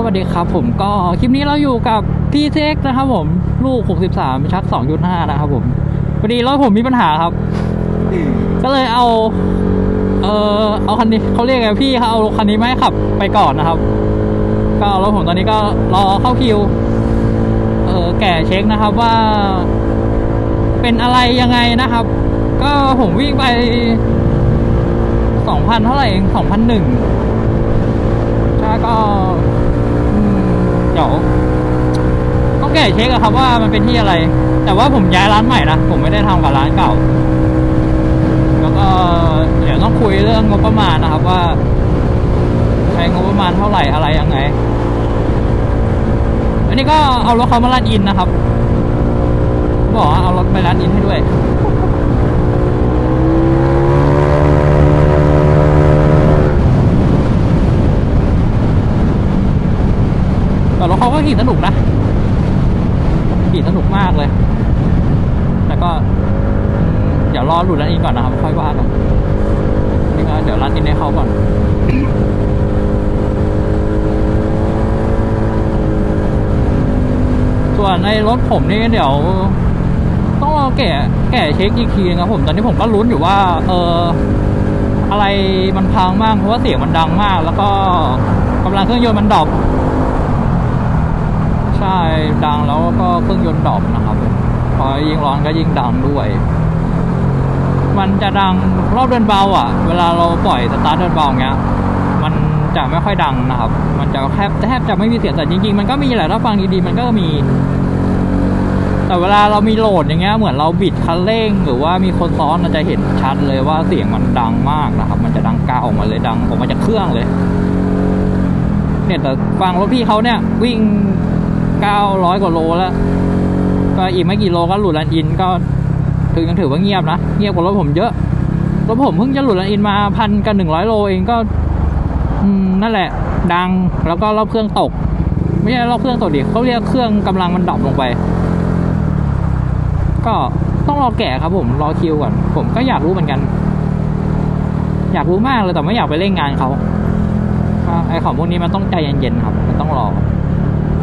สวัสดีครับผมก็คลิปนี้เราอยู่กับพี่เทคนะครับผม ลูก 63 ชัก 2.5 นะครับผมพอดีรถผมมีปัญหาครับ ก็เลยเอา เออเอาคันนี้เขาเรียกไงพี่เขาเอาคันนี้มาให้ขับไปก่อนนะครับ ก็รถผมตอนนี้ก็รอเข้าคิว เออแก่เช็คนะครับว่า เป็นอะไรยังไงนะครับ ก็ผมวิ่งไป 2,000 เท่าไหร่เอง2,001ใช่ก็ เดี๋วต้องแก้เช็คอะครับว่ามันเป็นที่อะไร แต่ว่าผมย้ายร้านใหม่นะผมไม่ได้ทำกับร้านเก่า แล้วก็เดี๋ยวต้องคุยเรื่องงบประมาณนะครับว่าใช้งบประมาณเท่าไหร่อะไรยังไง อันนี้ก็เอารถเขามาร้านอินนะครับ บอกว่าเอารถไปร้านอินให้ด้วย แต่รถเขี่สนุกนะขี่สนุกมากเลย แต่ก็อืมเดี๋ยวรอหลุดรันอินก่อนนะครับ ค่อยว่ากันนี่ก็เดี๋ยวรันอินให้เขาก่อนส่วนในรถผมนี่เดี๋ยว ต้องรอแก่แก่เช็คอีกทีนะครับผมตอนนี้ผมก็ลุ้นอยู่ว่า เอออะไรมันพังมากเพราะว่าเสียงมันดังมาก แล้วก็กำลังเครื่องยนต์มันดรอป ช่ดังแล้วก็เครื่องยนต์ดรอปนะครับพอยิ่งร้อนก็ยิ่งดังด้วย มันจะดังรอบเดินเบาอะ เวลาเราปล่อยสตาร์ทเดินเบาอย่างเงี้ย มันจะไม่ค่อยดังนะครับ มันจะแทบแทบจะไม่มีเสียงแต่จริงๆ มันก็มีแหละถ้าฟังดีๆ มันก็มี แต่เวลาเรามีโหลดอย่างเงี้ย เหมือนเราบิดคันเร่ง หรือว่ามีคนซ้อนเราจะเห็นชัดเลยว่าเสียงมันดังมากนะครับ มันจะดังกาออกมาเลยดังออกมาจากเครื่องเลย เนี่ยแต่ฟังรถพี่เขาเนี่ยวิ่ง 900 กว่าโลแล้ว ก็อีกไม่กี่โลก็หลุดลันอินก็ถือยังถือว่าเงียบนะ เงียบกว่ารถผมเยอะรถผมเพิ่งจะหลุดลันอินมาพันกับหนึ่งร้อยโลเองก็นั่นแหละ ดังแล้วก็รอบเครื่องตก ไม่ใช่รอบเครื่องตกดิเขาเรียกเครื่องกำลังมันดรอปลงไป ก็ต้องรอแก่ครับผมรอคิวก่อนผมก็อยากรู้เหมือนกัน อยากรู้มากเลยแต่ไม่อยากไปเล่นงานเขาอ่าไอ้ของพวกนี้มันต้องใจเย็นๆครับ มันต้องรอ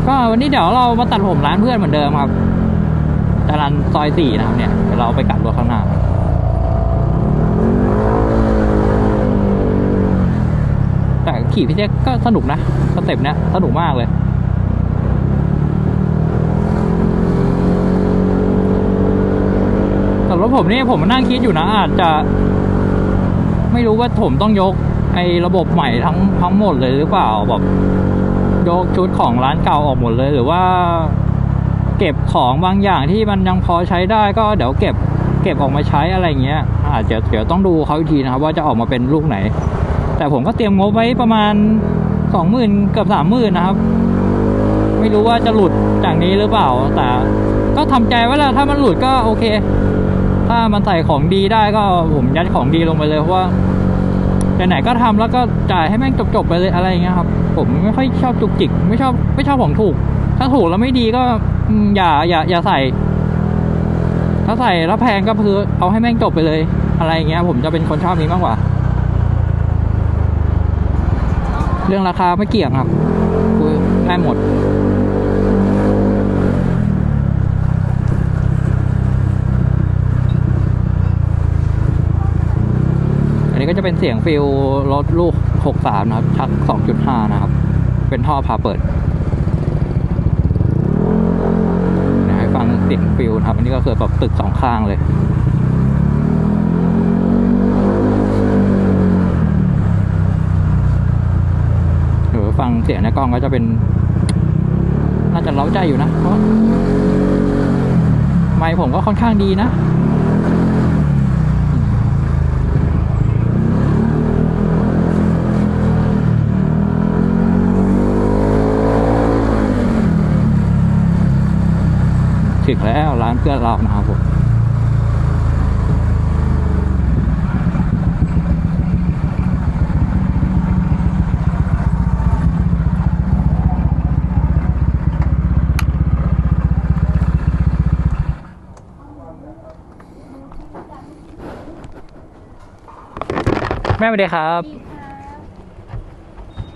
ก็วันนี้เดี๋ยวเรามาตัดผมร้านเพื่อนเหมือนเดิมครับจรันซอยสี่นะครับเนี่ยเดี๋ยวเราไปกลับรถข้างหน้าแต่ขี่พี่แจ๊คก็สนุกนะสเต็ปเนี้ยสนุกมากเลยแต่รถผมนี่ผมมานั่งคิดอยู่นะอาจจะ ไม่รู้ว่าผมต้องยกไอ้ระบบใหม่ทั้งทั้งหมดเลยหรือเปล่าแบบ ยกชุดของร้านเก่าออกหมดเลย หรือว่า เก็บของบางอย่างที่มันยังพอใช้ได้ก็เดี๋ยวเก็บเก็บออกมาใช้อะไรเงี้ยอาจจะเดี๋ยวต้องดูเขาอีกทีนะครับ ว่าจะออกมาเป็นลูกไหน แต่ผมก็เตรียมงบไว้ประมาณสองหมื่นเกือบสามหมื่นนะครับ ไม่รู้ว่าจะหลุดจากนี้หรือเปล่า แต่ก็ทำใจไว้แล้วถ้ามันหลุดก็โอเค ถ้ามันใส่ของดีได้ก็ผมยัดของดีลงไปเลยเพราะว่าไหนๆก็ทำแล้วก็จ่ายให้แม่งจบๆไปเลยอะไรเงี้ยครับ ผมไม่ค่อยชอบจุกจิก ไม่ชอบไม่ชอบของถูก ถ้าถูกแล้วไม่ดีก็อย่าอย่าอย่าใส่ ถ้าใส่แล้วแพงก็คือเอาให้แม่งจบไปเลย อะไรเงี้ย ผมจะเป็นคนชอบนี้มากกว่า เรื่องราคาไม่เกี่ยงครับคุยได้หมด นี้ก็จะเป็นเสียงฟิลรถลูก 63 นะครับ ชัก 2.5 นะครับ เป็นท่อพาเปิดเดี๋ยวให้ฟังเสียงฟิลนะครับ อันนี้ก็คือแบบตึกสองข้างเลยเดี๋ยวฟังเสียงในกล้องก็จะเป็น น่าจะเล้าใจอยู่นะ เพราะ ไมค์ผมก็ค่อนข้างดีนะ ถึงแล้วร้านเพื่อนเรานะครับผมแม่สวัสดีครับ